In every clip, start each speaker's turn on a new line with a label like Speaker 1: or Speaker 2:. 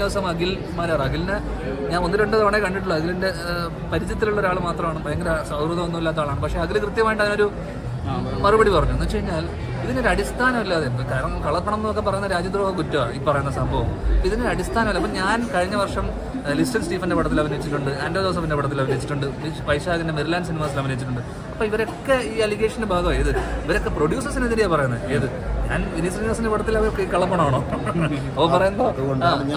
Speaker 1: ദിവസം അഖിൽമാരാർ അഖിലിനെ ഞാൻ ഒന്ന് രണ്ട് തവണ കണ്ടിട്ടുള്ളൂ. അഖിലിന്റെ ഏഹ്, പരിചയത്തിലുള്ള ഒരാൾ മാത്രമാണ്. ഭയങ്കര സൗഹൃദമൊന്നും ഇല്ലാത്ത ആളാണ്. പക്ഷെ അഖിൽ കൃത്യമായിട്ട് അതിനൊരു മറുപടി. പറഞ്ഞു. എന്ന് വെച്ച് കഴിഞ്ഞാൽ ഇതിനൊരു അടിസ്ഥാനമില്ലാതെ കാരണം കളപ്പണം എന്നൊക്കെ പറയുന്ന രാജ്യദ്രോഹ കുറ്റമാണ് ഈ പറയുന്ന സംഭവം. ഇതിനൊരു അടിസ്ഥാനമില്ല. അപ്പം ഞാൻ കഴിഞ്ഞ വർഷം ലിസ്റ്റൽ ലിസ്റ്റൻ സ്റ്റീഫന്റെ പടത്തിൽ അഭിനയിച്ചിട്ടുണ്ട് ആൻഡോ ജോസഫിന്റെ പടത്തിൽ അഭിനയിച്ചിട്ടുണ്ട് വൈശാഖിന്റെ മെറിലാൻ സിനിമാസിൽ അഭിനയിച്ചിട്ടുണ്ട്. അപ്പൊ ഇവരൊക്കെ ഈ അലിഗേഷന്റെ ഭാഗമായി ഇത് ഇവരൊക്കെ പ്രൊഡ്യൂസേഴ്സിനെതിരെയാണ് പറയുന്നത്. ഏത്? ഞാൻ വിനീത് ശ്രീനിവാസിന്റെ പടത്തിൽ അവർക്ക് കള്ളപ്പണമാണോ? അപ്പൊ പറയുമ്പോ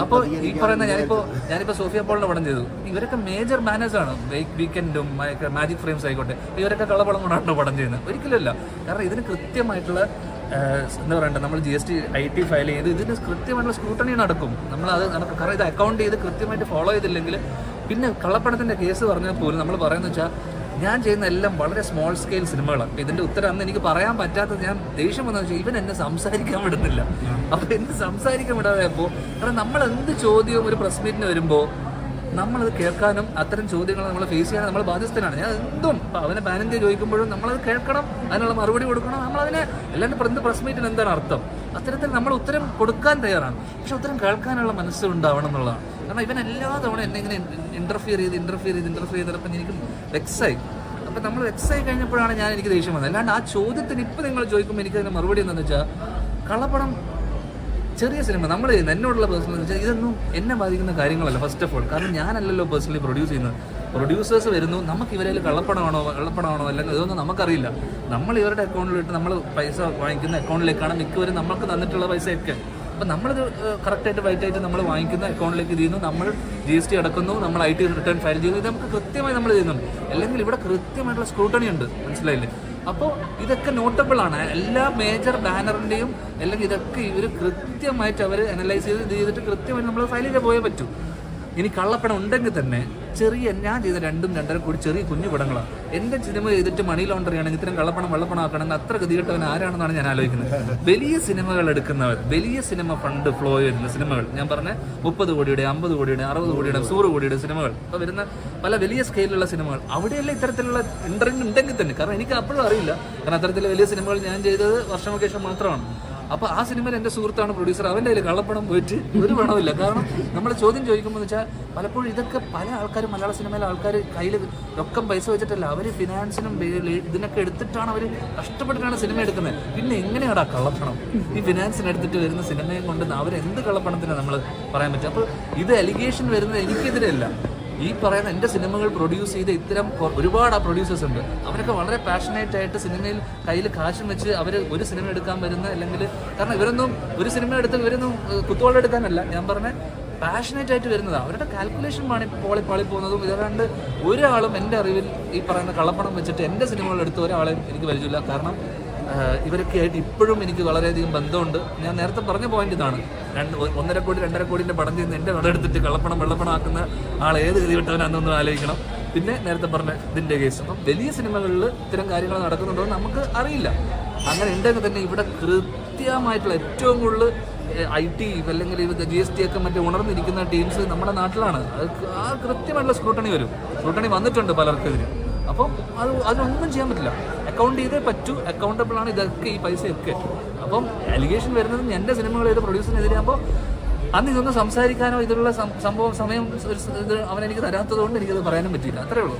Speaker 1: അപ്പൊ ഈ പറയുന്ന ഞാനിപ്പോ ഞാനിപ്പോ സോഫിയ പോളിന്റെ പടം ചെയ്തു. ഇവരൊക്കെ മേജർ മാനേജ് ആണ്. വീക്കെൻഡും മാജിക് ഫ്രെയിംസ് ആയിക്കോട്ടെ. ഇവരൊക്കെ കള്ളപ്പണം കൊണ്ടാണോ പടം ചെയ്യുന്നത്? ഒരിക്കലല്ല കാരണം ഇതിന് കൃത്യമായിട്ടുള്ള എന്താ പറയണ്ട നമ്മൾ G S T I T file ചെയ്ത് ഇതിന് കൃത്യമായിട്ടുള്ള സ്ക്രൂട്ടണി നടക്കും. നമ്മൾ അത് നടക്കും. കാരണം ഇത് അക്കൗണ്ട് ചെയ്ത് കൃത്യമായിട്ട് ഫോളോ ചെയ്തില്ലെങ്കിൽ പിന്നെ കള്ളപ്പണത്തിന്റെ കേസ് പറഞ്ഞാൽ പോലും നമ്മൾ പറയുന്നത് വെച്ചാൽ ഞാൻ ചെയ്യുന്ന എല്ലാം വളരെ സ്മോൾ സ്കെയിൽ സിനിമകളാണ് ഇതിന്റെ ഉത്തരം അന്ന് എനിക്ക് പറയാൻ പറ്റാത്തത് ഞാൻ ദേഷ്യം വന്നു. ഇവൻ എന്നെ സംസാരിക്കാൻ വിടുന്നില്ല. അപ്പൊ എന്നെ സംസാരിക്കാൻ വിടാതെയപ്പോ കാരണം നമ്മൾ എന്ത് ചോദ്യവും ഒരു പ്രസ് മീറ്റിന് വരുമ്പോ നമ്മളത് കേൾക്കാനും അത്തരം ചോദ്യങ്ങൾ നമ്മൾ ഫേസ് ചെയ്യാൻ നമ്മൾ ബാധ്യസ്ഥനാണ്. ഞാൻ എന്തും അവനെ പാനന്തി ചോദിക്കുമ്പോഴും നമ്മളത് കേൾക്കണം അതിനുള്ള മറുപടി കൊടുക്കണം നമ്മളതിനെ എല്ലാവരും പ്രസ് മീറ്റിന് എന്താണ് അർത്ഥം? അത്തരത്തിൽ നമ്മൾ ഉത്തരം കൊടുക്കാൻ തയ്യാറാണ്. പക്ഷെ ഉത്തരം കേൾക്കാനുള്ള മനസ്സുണ്ടാവണം എന്നുള്ളതാണ്. കാരണം ഇവൻ എല്ലാ തവണ എന്നെ ഇങ്ങനെ ഇന്റർഫിയർ ചെയ്ത് ഇന്റർഫിയർ ചെയ്ത് ഇന്റർഫിയർ ചെയ്തപ്പോൾ എനിക്ക് വെക്സായി അപ്പൊ നമ്മൾ വെക്സായി കഴിഞ്ഞപ്പോഴാണ് ഞാൻ എനിക്ക് ദേഷ്യം വന്നത്. അല്ലാണ്ട് ആ ചോദ്യത്തിന് ഇപ്പൊ നിങ്ങൾ ചോദിക്കുമ്പോൾ എനിക്ക് അതിന്റെ മറുപടി എന്താണെന്ന് വെച്ചാൽ കള്ളപ്പണം ചെറിയ സിനിമ. നമ്മൾ എന്നോടുള്ള പേഴ്സണൽ വെച്ചാൽ ഇതൊന്നും എന്നെ ബാധിക്കുന്ന കാര്യങ്ങളല്ല ഫസ്റ്റ് ഓഫ് ഓൾ കാരണം ഞാനല്ലല്ലോ പേഴ്സണലി പ്രൊഡ്യൂസ് ചെയ്യുന്നത്. പ്രൊഡ്യൂസേഴ്സ് വരുന്നു നമുക്ക് ഇവരെ കള്ളപ്പണമാണോ കള്ളപ്പണമാണോ അല്ലെങ്കിൽ ഇതൊന്നും നമുക്കറിയില്ല. നമ്മൾ ഇവരുടെ അക്കൗണ്ടിലിട്ട് നമ്മൾ പൈസ വാങ്ങിക്കുന്ന അക്കൗണ്ടിലേക്കാണ് മിക്കവരും നമുക്ക് തന്നിട്ടുള്ള പൈസയൊക്കെ. അപ്പം നമ്മളിത് കറക്റ്റായിട്ട് വൈറ്റായിട്ട് നമ്മൾ വാങ്ങിക്കുന്ന അക്കൗണ്ടിലേക്ക് ചെയ്യുന്നു. നമ്മൾ ജി എസ് ടി അടക്കുന്നു നമ്മൾ ഐ ടി റിട്ടേൺ ഫയൽ ചെയ്യുന്നു. ഇത് നമുക്ക് കൃത്യമായി നമ്മൾ ചെയ്യുന്നുണ്ട്. അല്ലെങ്കിൽ ഇവിടെ കൃത്യമായിട്ടുള്ള സ്ക്രൂട്ടണി ഉണ്ട്. മനസ്സിലായില്ലേ? അപ്പോൾ ഇതൊക്കെ നോട്ടബിൾ ആണ്. എല്ലാ മേജർ ബാനറിന്റെയും അല്ലെങ്കിൽ ഇതൊക്കെ ഇവർ കൃത്യമായിട്ട് അവർ അനലൈസ് ചെയ്ത് ഇത് ചെയ്തിട്ട് കൃത്യമായിട്ട് നമ്മൾ ഫയൽ ചെയ്ത് പോയേ പറ്റൂ. ഇനി കള്ളപ്പണം ഉണ്ടെങ്കിൽ തന്നെ ചെറിയ ഞാൻ ചെയ്ത രണ്ടും രണ്ടര കൂടി ചെറിയ കുഞ്ഞു പടങ്ങളാണ് എന്റെ സിനിമ ചെയ്തിട്ട് മണി ലോണ്ടറി ആണെങ്കിൽ ഇത്തരം കള്ളപ്പണം വെള്ളപ്പണം ആക്കണമെങ്കിൽ അത്ര ഗതികെട്ടവൻ ആരാണെന്നാണ് ഞാൻ ആലോചിക്കുന്നത്. വലിയ സിനിമകൾ എടുക്കുന്നവർ വലിയ സിനിമ ഫണ്ട് ഫ്ലോ വരുന്ന സിനിമകൾ. ഞാൻ പറഞ്ഞ മുപ്പത് കോടിയുടെ അമ്പത് കോടിയുടെ അറുപത് കോടിയുടെ നൂറ് കോടിയുടെ സിനിമകൾ. ഇപ്പോൾ വരുന്ന പല വലിയ സ്കെയിലുള്ള സിനിമകൾ. അവിടെയല്ല ഇത്തരത്തിലുള്ള ഇൻട്രസ്റ്റ് ഉണ്ടെങ്കിൽ തന്നെ. കാരണം എനിക്ക് അപ്പോഴും അറിയില്ല. കാരണം അത്തരത്തിലെ വലിയ സിനിമകൾ ഞാൻ ചെയ്തത് വർഷങ്ങൾക്ക് ശേഷം മാത്രമാണ്. അപ്പൊ ആ സിനിമയിൽ എന്റെ സുഹൃത്താണ് പ്രൊഡ്യൂസർ അവന്റെ കയ്യിൽ കള്ളപ്പണം പോയിട്ട് ഒരു പണമില്ല കാരണം നമ്മൾ ചോദ്യം ചോദിക്കുമ്പോൾ വെച്ചാൽ പലപ്പോഴും ഇതൊക്കെ പല ആൾക്കാരും മലയാള സിനിമയിലെ ആൾക്കാർ കയ്യിൽ രൊക്കം പൈസ വെച്ചിട്ടല്ല. അവർ ഫിനാൻസിനും ഇതിനൊക്കെ എടുത്തിട്ടാണ് അവർ കഷ്ടപ്പെട്ടിട്ടാണ് സിനിമ എടുക്കുന്നത്. പിന്നെ എങ്ങനെയാടാ കള്ളപ്പണം? ഈ ഫിനാൻസിന് എടുത്തിട്ട് വരുന്ന സിനിമയും കൊണ്ട് അവരെന്ത് കള്ളപ്പണത്തിനാണ് നമ്മൾ പറയാൻ പറ്റും അപ്പോൾ ഇത് അലിഗേഷൻ വരുന്നത് എനിക്കെതിരെയല്ല ഈ പറയുന്ന എന്റെ സിനിമകൾ പ്രൊഡ്യൂസ് ചെയ്ത ഇത്തരം ഒരുപാട് ആ പ്രൊഡ്യൂസേഴ്സ് ഉണ്ട്. അവരൊക്കെ വളരെ പാഷനേറ്റ് ആയിട്ട് സിനിമയിൽ കയ്യിൽ കാശും വെച്ച് അവർ ഒരു സിനിമ എടുക്കാൻ വരുന്ന അല്ലെങ്കിൽ കാരണം ഇവരൊന്നും ഒരു സിനിമ എടുത്ത് ഇവരൊന്നും ഏഹ്, കുത്തോളം എടുക്കാനല്ല. ഞാൻ പറഞ്ഞ പാഷനേറ്റ് ആയിട്ട് വരുന്നതാണ് അവരുടെ കാൽക്കുലേഷൻ പാണി പോളി പാളി പോകുന്നതും ഇതല്ലാണ്ട് ഒരാളും എന്റെ അറിവിൽ ഈ പറയുന്ന കള്ളപ്പണം വെച്ചിട്ട് എന്റെ സിനിമകൾ എടുത്ത ഒരാളെയും എനിക്ക് പരിചയമില്ല. കാരണം ഇവരൊക്കെ ആയിട്ട് ഇപ്പോഴും എനിക്ക് വളരെയധികം ബന്ധമുണ്ട്. ഞാൻ നേരത്തെ പറഞ്ഞ പോയിന്റ് ഇതാണ്. രണ്ട് ഒന്നര കോടി രണ്ടര കോടിന്റെ പടം ചെയ്യുന്ന എന്റെ പടം എടുത്തിട്ട് കള്ളപ്പണം വെള്ളപ്പണം ആക്കുന്ന ആൾ ഏത് ഗതി വിട്ടവനാണെന്നൊന്നും ആലോചിക്കണം. പിന്നെ നേരത്തെ പറഞ്ഞ ഇതിന്റെ കേസ് അപ്പം വലിയ സിനിമകളിൽ ഇത്തരം കാര്യങ്ങൾ നടക്കുന്നുണ്ടോ നമുക്ക് അറിയില്ല. അങ്ങനെ ഉണ്ടെങ്കിൽ തന്നെ ഇവിടെ കൃത്യമായിട്ടുള്ള ഏറ്റവും കൂടുതൽ ഐ ടി അല്ലെങ്കിൽ ഇത് ജി എസ് ടി ഒക്കെ മറ്റേ ഉണർന്നിരിക്കുന്ന ടീംസ് നമ്മുടെ നാട്ടിലാണ്. അത് ആ കൃത്യമായിട്ടുള്ള സ്ക്രൂട്ടണി വരും. സ്ക്രൂട്ടണി വന്നിട്ടുണ്ട് പലർക്കെതിരെ അപ്പം അത് അതിനൊന്നും ചെയ്യാൻ പറ്റില്ല. അക്കൗണ്ട് ചെയ്തേ പറ്റൂ. അക്കൗണ്ടബിൾ ആണ് ഇതൊക്കെ ഈ പൈസയൊക്കെ. അപ്പം അലിഗേഷൻ വരുന്നത് എന്റെ സിനിമകൾ ചെയ്ത് പ്രൊഡ്യൂസറിനെതിരെ അന്ന് ഇതൊന്നും സംസാരിക്കാനോ ഇതിലുള്ള സംഭവം സമയം അവനെനിക്ക് തരാത്തത് കൊണ്ട് എനിക്കത് പറയാനും പറ്റിയില്ല. അത്രേ ഉള്ളൂ.